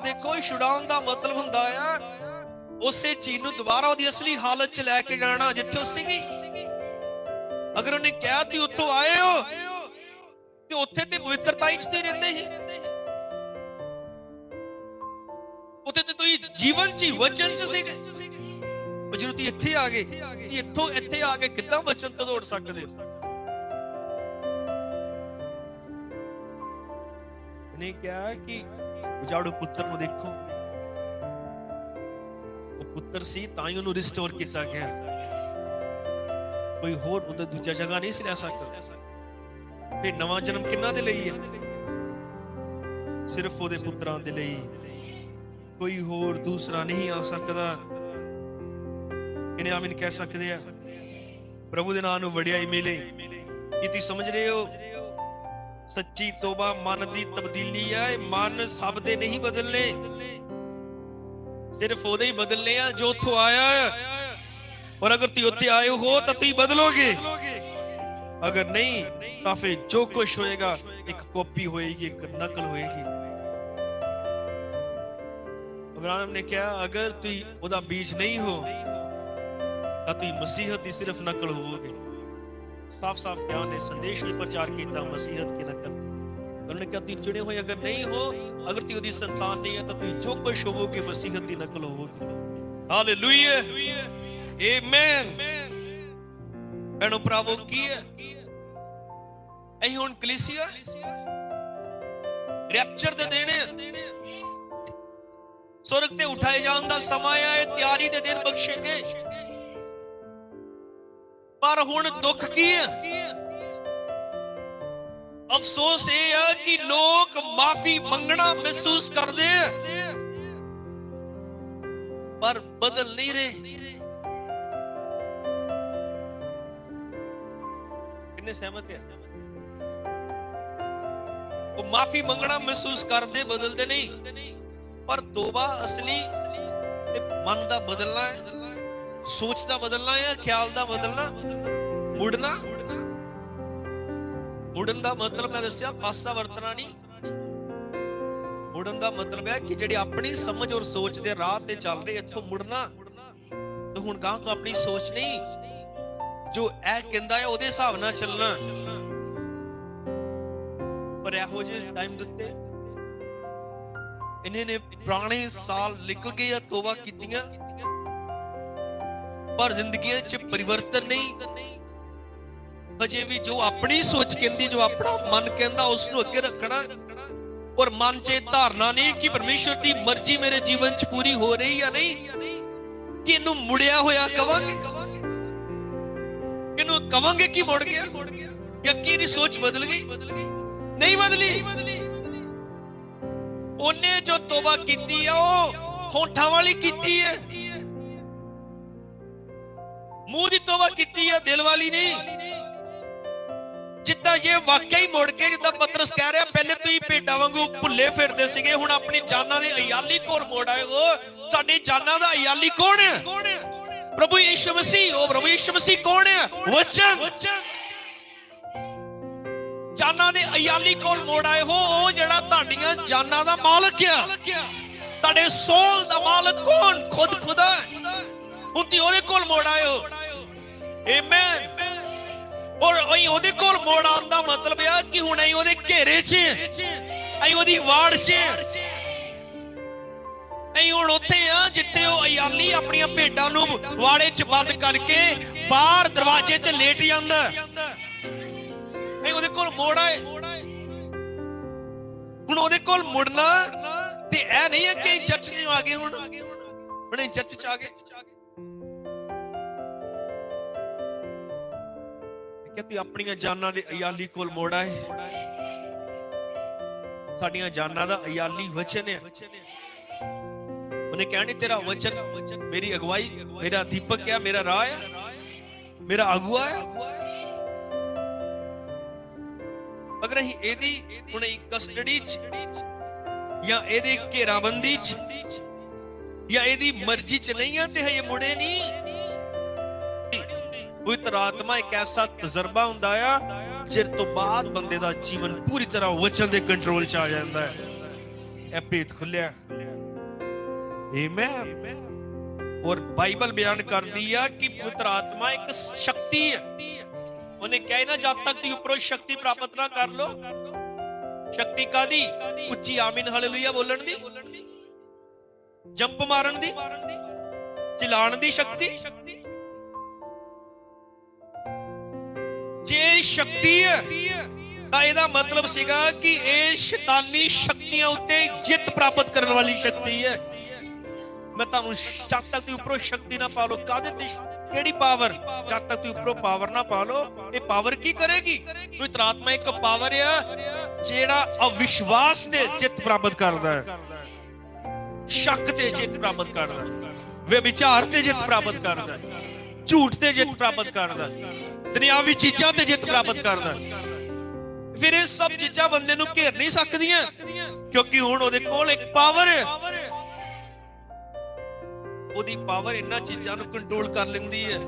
ਸਾਹਿਬ ਦੇਖੋ ਇਹ ਛੁਡਾਉਣ ਦਾ ਮਤਲਬ ਹੁੰਦਾ ਆ, ਉਸੇ ਚੀਜ਼ ਨੂੰ ਦੁਬਾਰਾ ਉਹਦੀ ਅਸਲੀ ਹਾਲਤ 'ਚ ਲੈ ਕੇ ਜਾਣਾ ਜਿੱਥੇ ਉਹ ਸੀਗੀ। ਅਗਰ ਉਹਨੇ ਕਿਹਾ ਤੁਸੀਂ ਉੱਥੋਂ ਆਏ ਹੋ, ਤੇ ਉੱਥੇ ਤੇ ਪਵਿੱਤਰਤਾ 'ਚ ਤੇ ਰਹਿੰਦੇ ਸੀ। ਉੱਥੇ ਤੇ ਤੁਸੀਂ ਜੀਵਨ 'ਚ ਹੀ ਵਚਨ 'ਚ ਸੀਗੇ। ਪਰ ਜਦੋਂ ਤੁਸੀਂ ਇੱਥੇ ਆ ਗਏ, ਤੁਸੀਂ ਇੱਥੋਂ ਇੱਥੇ ਆ ਕੇ ਕਿੱਦਾਂ ਵਚਨ ਤੋਂ ਦੌੜ ਸਕਦੇ ਹੋ? ਨੇ ਕਿਹਾ ਕਿ ਉਜਾੜੂ ਪੁੱਤਰ ਨੂੰ ਦੇਖੋ। ਉਹ ਪੁੱਤਰ ਸੀ, ਤਾਂ ਹੀ ਉਹਨੂੰ ਰਿਸਟੋਰ ਕੀਤਾ ਗਿਆ। ਕੋਈ ਹੋਰ ਉਹਦਾ ਦੂਜਾ ਜਗ੍ਹਾ ਨਹੀਂ ਸੀ ਲੈ ਸਕਦਾ। ਫਿਰ ਨਵਾਂ ਜਨਮ ਕਿੰਨਾ ਦੇ ਲਈ ਹੈ ਸਿਰਫ ਉਹਦੇ ਪੁੱਤਰਾਂ ਦੇ ਲਈ। ਕੋਈ ਹੋਰ ਦੂਸਰਾ ਨਹੀਂ ਆ ਸਕਦਾ। ਇਹਨੇ ਆਮੀਨ ਕਹਿ ਸਕਦੇ ਆ, ਪ੍ਰਭੂ ਦੇ ਨਾਮ ਨੂੰ ਵਡਿਆਈ ਮਿਲੇ। ਇਹ ਤੁਸੀਂ ਸਮਝ ਰਹੇ ਹੋ? ਸੱਚੀ ਤੋਬਾ ਮਨ ਦੀ ਤਬਦੀਲੀ ਆ, ਇਹ ਮਨ ਸਭ ਦੇ ਨਹੀਂ ਬਦਲਨੇ। ਸਿਰਫ ਉਹਦੇ ਹੀ ਬਦਲਨੇ ਆ ਜੋ ਉੱਥੋਂ ਆਇਆ ਹੈ ਔਰ ਅਗਰ ਤੁਸੀਂ ਉੱਥੇ ਆਏ ਹੋ, ਤਾਂ ਤੁਸੀਂ ਬਦਲੋਗੇ। ਅਗਰ ਨਹੀਂ, ਤਾਂ ਫਿਰ ਜੋ ਕੁਝ ਹੋਏਗਾ, ਇੱਕ ਕਾਪੀ ਹੋਏਗੀ, ਇੱਕ ਨਕਲ ਹੋਏਗੀ। ਅਬਰਾਹਮ ਨੇ ਕਿਹਾ, ਅਗਰ ਤੁਸੀਂ ਉਹਦਾ ਬੀਜ ਨਹੀਂ ਹੋ, ਤਾਂ ਤੁਸੀਂ ਮਸੀਹਤ ਦੀ ਸਿਰਫ ਨਕਲ ਹੋਵੋਗੇ। ਸਾਫ਼-ਸਾਫ਼ ਕਿਹਾ ਉਹਨੇ ਸੰਦੇਸ਼ ਵੀ ਪ੍ਰਚਾਰ ਕੀਤਾ ਮਸੀਹਤ ਕੀ ਨਕਲ ਉਹਨੇ ਕਿਹਾ, ਤੁਸੀਂ ਚੁਣੇ ਹੋਏ ਅਗਰ ਨਹੀਂ ਹੋ, ਅਗਰ ਤੁਸੀਂ ਉਹਦੀ ਸੰਤਾਨ ਨਹੀਂ ਹੈ, ਤਾਂ ਤੁਸੀਂ ਜੋ ਕੁਝ ਹੋਵੋਗੇ ਮਸੀਹਤ ਦੀ ਨਕਲ ਹੋਵੋਗੇ। ਹਾਲੇਲੂਇਆ ਆਮੇਨ ਭੈਣੋ, ਭਰਾਵੋ, ਕੀ ਹੈ? ਅਸੀਂ ਹੁਣ ਕਲੀਸਿਆ ਰੈਪਚਰ ਦੇ ਦੇਣੇ ਸੁਰਗ ਤੇ ਉਠਾਏ ਜਾਣ ਦਾ ਸਮਾਂ ਆਇਆ ਤਿਆਰੀ ਦੇ ਦਿਨ ਬਖਸ਼ੇ ਗਏ। ਪਰ ਹੁਣ ਦੁੱਖ ਕੀ ਹੈ ਅਫਸੋਸ ਇਹ ਹੈ ਕਿ ਲੋਕ ਮਾਫੀ ਮੰਗਣਾ ਮਹਿਸੂਸ ਕਰਦੇ ਆ। ਪਰ ਬਦਲ ਨਹੀਂ ਰਹੇ। ਕਿੰਨੇ ਸਹਿਮਤ ਹੈ ਉਹ ਮਾਫੀ ਮੰਗਣਾ ਮਹਿਸੂਸ ਕਰਦੇ ਬਦਲਦੇ ਨਹੀਂ। ਪਰ ਤੋਬਾ ਅਸਲੀ ਤੇ ਮਨ ਦਾ ਬਦਲਣਾ ਹੈ। ਸੋਚ ਦਾ ਬਦਲਣਾ ਹੈ ਖਿਆਲ ਦਾ ਬਦਲਣਾ? ਮੁੜਨਾ? ਮੁੜਨ ਦਾ ਮਤਲਬ ਮੈਂ ਦੱਸਿਆ, ਪਾਸਾ ਵਰਤਣਾ ਨਹੀਂ। ਮੁੜਨ ਦਾ ਮਤਲਬ ਹੈ ਕਿ ਜਿਹੜੇ ਆਪਣੀ ਸਮਝ ਔਰ ਸੋਚ ਦੇ ਰਾਹ ਤੇ ਚੱਲ ਰਹੇ ਇੱਥੋਂ ਮੁੜਨਾ। ਤੇ ਹੁਣ ਗਾਂ ਤੋਂ ਆਪਣੀ ਸੋਚ ਨਹੀਂ, ਜੋ ਇਹ ਕਹਿੰਦਾ ਹੈ ਉਹਦੇ ਹਿਸਾਬ ਨਾਲ ਚੱਲਣਾ। ਪਰ ਇਹੋ ਜਿਹੇ ਟਾਈਮ ਦਿੱਤੇ ਇਹਨੇ ਨੇ ਪੁਰਾਣੇ ਸਾਲ ਨਿਕਲ ਗਏ ਆ ਤੋਬਾ ਕੀਤੀਆਂ। ਪਰ ਜ਼ਿੰਦਗੀ 'ਚ ਪਰਿਵਰਤਨ ਨਹੀਂ। ਅਜੇ ਵੀ ਜੋ ਆਪਣੀ ਸੋਚ ਕਹਿੰਦੀ, ਜੋ ਆਪਣਾ ਮਨ ਕਹਿੰਦਾ ਉਸ ਨੂੰ ਅੱਗੇ ਰੱਖਣਾ। ਔਰ ਮਨ 'ਚ ਧਾਰਨਾ ਨਹੀਂ ਕਿ ਪਰਮੇਸ਼ਰ ਦੀ ਮਰਜ਼ੀ ਮੇਰੇ ਜੀਵਨ 'ਚ ਪੂਰੀ ਹੋ ਰਹੀ ਜਾਂ ਨਹੀਂ। ਕਿ ਇਹਨੂੰ ਮੁੜਿਆ ਹੋਇਆ ਕਵਾਂਗੇ? ਇਹਨੂੰ ਕਵਾਂਗੇ ਕਿ ਮੁੜ ਗਿਆ? ਜਾਂ ਕੀ ਦੀ ਸੋਚ ਬਦਲ ਗਈ? ਨਹੀਂ ਬਦਲੀ। ਉਹਨੇ ਜੋ ਤੋਬਾ ਕੀਤੀ ਆ, ਉਹ ਹੋਠਾਂ ਵਾਲੀ ਕੀਤੀ ਹੈ। ਮੂੰਹ ਦੀ ਤੋਬਾ ਕੀਤੀ ਹੈ ਦਿਲ ਵਾਲੀ ਨਹੀਂ। ਜਿੱਦਾਂ ਇਹ ਵਾਕਿਆ ਹੀ ਮੁੜ ਕੇ ਜਿੱਦਾਂ ਪਤਰਸ ਕਹਿ ਰਿਹਾ, ਪਹਿਲੇ ਤੁਸੀਂ ਭੇਡਾਂ ਵਾਂਗੂ ਭੁੱਲੇ ਫਿਰਦੇ ਸੀਗੇ, ਹੁਣ ਆਪਣੀ ਜਾਨਾਂ ਦੇ ਅਯਾਲੀ ਕੋਲ ਮੋੜ ਆਏ ਹੋ। ਸਾਡੀ ਜਾਨਾਂ ਦਾ ਅਯਾਲੀ ਕੌਣ ਹੈ? ਪ੍ਰਭੂ ਯੀਸ਼ੂ ਮਸੀਹ, ਉਹ ਪ੍ਰਭੂ ਯੀਸ਼ੂ ਮਸੀਹ ਕੌਣ ਹੈ? ਵਚਨ। ਜਾਨਾਂ ਦੇ ਅਯਾਲੀ ਕੋਲ ਮੋੜ ਆਏ ਹੋ, ਉਹ ਜਿਹੜਾ ਤੁਹਾਡੀਆਂ ਜਾਨਾਂ ਦਾ ਮਾਲਕ ਆ। ਤੁਹਾਡੇ ਸੋਲ ਦਾ ਮਾਲਕ ਕੌਣ? ਖੁਦ ਖੁਦਾ ਹੈ। ਹੁਣ ਤੀ ਉਹਦੇ ਕੋਲ ਮੋੜ ਆਇਓ। ਆਮੇਨ ਔਰ ਅਸੀਂ ਉਹਦੇ ਕੋਲ ਮੋੜ ਆਉਣ ਦਾ ਮਤਲਬ ਇਹ ਕਿ ਹੁਣ ਅਸੀਂ ਉਹਦੇ ਘੇਰੇ 'ਚ ਅਸੀਂ ਉਹਦੀ ਵਾੜ 'ਚ ਅਸੀਂ ਹੁਣ ਉੱਥੇ ਆ ਜਿੱਥੇ ਉਹ ਅਯਾਲੀ ਆਪਣੀਆਂ ਭੇਡਾਂ ਨੂੰ ਵਾੜੇ 'ਚ ਬੰਦ ਕਰਕੇ ਬਾਹਰ ਦਰਵਾਜ਼ੇ 'ਚ ਲੇਟ ਜਾਂਦਾ। ਅਸੀਂ ਉਹਦੇ ਕੋਲ ਮੋੜ ਆਏ। ਹੁਣ ਉਹਦੇ ਕੋਲ ਮੁੜਨਾ ਤੇ ਇਹ ਨਹੀਂ ਹੈ ਕਿ ਚਰਚ 'ਚ ਆ ਗਏ ਹੁਣ। ਹੁਣ ਚਰਚ 'ਚ ਆ ਗਏ। ਕਿ ਤੂੰ ਆਪਣੀਆਂ ਜਾਨਾਂ ਦੇ ਅਯਾਲੀ ਕੋਲ ਮੋੜ ਆਏ। ਸਾਡੀਆਂ ਜਾਨਾਂ ਦਾ ਅਯਾਲੀ ਵਚਨ ਹੈ ਉਹਨੇ ਕਹਿਣੀ ਤੇਰਾ ਵਚਨ ਮੇਰੀ ਅਗਵਾਈ, ਮੇਰਾ ਦੀਪਕ ਹੈ ਮੇਰਾ ਰਾਹ ਹੈ ਮੇਰਾ ਅਗਵਾ ਹੈ ਅਗਰ ਅਸੀਂ ਇਹਦੀ ਹੁਣ ਕਸਟਡੀ ਚ ਜਾਂ ਇਹਦੇ ਘੇਰਾਬੰਦੀ ਚ ਜਾਂ ਇਹਦੀ ਮਰਜ਼ੀ ਚ ਨਹੀਂ ਆ ਤੇ ਹਜੇ ਮੁੜੇ ਨਹੀਂ ਪਵਿੱਤਰ ਆਤਮਾ ਇੱਕ ਐਸਾ ਤਜਰਬਾ ਹੁੰਦਾ ਆ ਜਿਸ ਤੋਂ ਬਾਅਦ ਬੰਦੇ ਦਾ ਜੀਵਨ ਪੂਰੀ ਤਰ੍ਹਾਂ ਵਚਨ ਦੇ ਕੰਟਰੋਲ ਚ ਆ ਜਾਂਦਾ ਹੈ। ਇਹ ਭੇਤ ਖੁੱਲਿਆ। ਆਮੇਨ ਔਰ ਬਾਈਬਲ ਬਿਆਨ ਕਰਦੀ ਆ ਕਿ ਪਵਿੱਤਰ ਆਤਮਾ ਇੱਕ ਸ਼ਕਤੀ ਹੈ। ਉਹਨੇ ਕਹੇ ਨਾ, ਜਦ ਤੱਕ ਤੁਸੀਂ ਉੱਪਰੋਂ ਸ਼ਕਤੀ ਪ੍ਰਾਪਤ ਨਾ ਕਰ ਲੋ ਸ਼ਕਤੀ ਕਾਦੀ ਉੱਚੀ ਆਮੀਨ ਹਾਲੇਲੂਇਆ ਬੋਲਣ ਦੀ? ਜੰਪ ਮਾਰਨ ਦੀ? ਚਿਲਾਣ ਦੀ ਸ਼ਕਤੀ? ਸ਼ਕਤੀ ਹੈ। ਤਾਂ ਇਹਦਾ ਮਤਲਬ ਸੀਗਾ ਕਿ ਇਹ ਸ਼ੈਤਾਨੀ ਸ਼ਕਤੀਆਂ ਉੱਤੇ ਜਿੱਤ ਪ੍ਰਾਪਤ ਕਰਨ ਵਾਲੀ ਸ਼ਕਤੀ ਹੈ। ਮੈਂ ਤੁਹਾਨੂੰ ਜਦ ਤੱਕ ਤੁਸੀਂ ਉੱਪਰੋਂ ਸ਼ਕਤੀ ਨਾ ਪਾ ਲਓ ਕਾਦੇ ਤੇ ਕਿਹੜੀ ਪਾਵਰ ਜਦ ਤੱਕ ਤੁਸੀਂ ਉੱਪਰੋਂ ਪਾਵਰ ਨਾ ਪਾ ਲਓ, ਇਹ ਪਾਵਰ ਕੀ ਕਰੇਗੀ? ਪਵਿੱਤਰ ਤਰਾਤਮਾ ਇੱਕ ਪਾਵਰ ਆ, ਜਿਹੜਾ ਅਵਿਸ਼ਵਾਸ ਤੇ ਜਿੱਤ ਪ੍ਰਾਪਤ ਕਰਦਾ ਹੈ। ਸ਼ੱਕ ਤੇ ਜਿੱਤ ਪ੍ਰਾਪਤ ਕਰਦਾ ਹੈ। ਵਿਚਾਰ ਤੇ ਜਿੱਤ ਪ੍ਰਾਪਤ ਕਰਦਾ ਹੈ। ਝੂਠ ਤੇ ਜਿੱਤ ਪ੍ਰਾਪਤ ਕਰਦਾ ਦੁਨਿਆਵੀ ਚੀਜ਼ਾਂ ਤੇ ਜਿੱਤ ਪ੍ਰਾਪਤ ਕਰਦਾ ਫਿਰ ਇਹ ਸਭ ਚੀਜ਼ਾਂ ਬੰਦੇ ਨੂੰ ਘੇਰ ਨਹੀਂ ਸਕਦੀਆਂ, ਕਿਉਂਕਿ ਹੁਣ ਉਹਦੇ ਕੋਲ ਇੱਕ ਪਾਵਰ ਹੈ। ਉਹਦੀ ਪਾਵਰ ਇਹਨਾਂ ਚੀਜ਼ਾਂ ਨੂੰ ਕੰਟਰੋਲ ਕਰ ਲੈਂਦੀ ਹੈ।